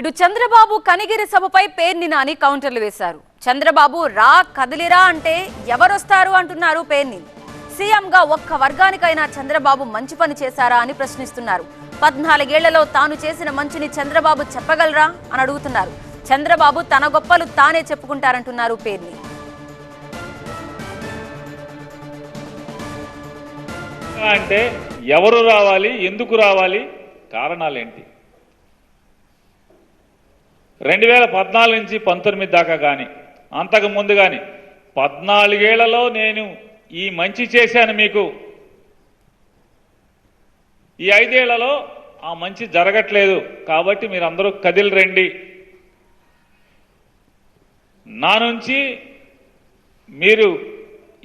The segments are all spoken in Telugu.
ఇటు చంద్రబాబు కనిగిరి సభపై పేర్ని నాని కౌంటర్లు వేశారు. చంద్రబాబు రా కదిలిరా అంటే ఎవరొస్తారు అంటున్నారు పేర్ని. సీఎంగా ఒక్క వర్గానికైనా చంద్రబాబు మంచి పని చేశారా అని ప్రశ్నిస్తున్నారు. పద్నాలుగేళ్ళలో తాను చేసిన మంచిని చంద్రబాబు చెప్పగలరా అని అడుగుతున్నారు. చంద్రబాబు తన గొప్పలు తానే చెప్పుకుంటారంటున్నారు పేర్ని. అంటే ఎవరు రావాలి ఎందుకు రావాలి కారణాలేంటి? రెండు వేల పద్నాలుగు నుంచి పంతొమ్మిది దాకా కానీ అంతకు ముందు కానీ పద్నాలుగేళ్ళలో నేను ఈ మంచి చేశాను మీకు. ఈ ఐదేళ్ళలో ఆ మంచి జరగట్లేదు కాబట్టి మీరందరూ కదిలి రండి. నా నుంచి మీరు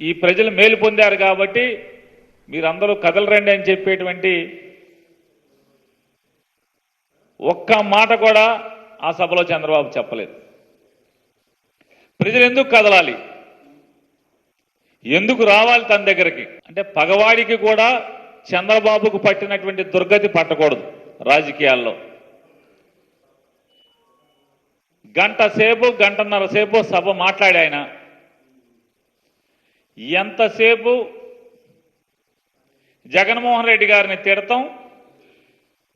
ఈ ప్రజలు మేలు పొందారు కాబట్టి మీరందరూ కదలరండి అని చెప్పేటువంటి ఒక్క మాట కూడా ఆ సభలో చంద్రబాబు చెప్పలేదు. ప్రజలు ఎందుకు కదలాలి? ఎందుకు రావాలి తన దగ్గరికి? అంటే పగవాడికి కూడా చంద్రబాబుకు పట్టినటువంటి దుర్గతి పట్టకూడదు రాజకీయాల్లో. గంట సేపు గంటన్నర సేపు సభ మాట్లాడి ఆయన. ఎంతసేపు జగన్మోహన్ రెడ్డి గారిని తిడతాం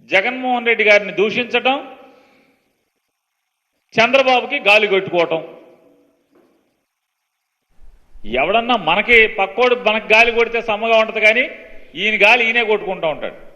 జగన్మోహన్ రెడ్డి గారిని దూషించటం చంద్రబాబుకి గాలి కొట్టుకోవటం. ఎవడన్నా మనకి పక్కోడు మనకి గాలి కొడితే సమ్మగా ఉంటుంది కానీ ఈయన గాలి ఈయనే కొట్టుకుంటూ ఉంటాడు.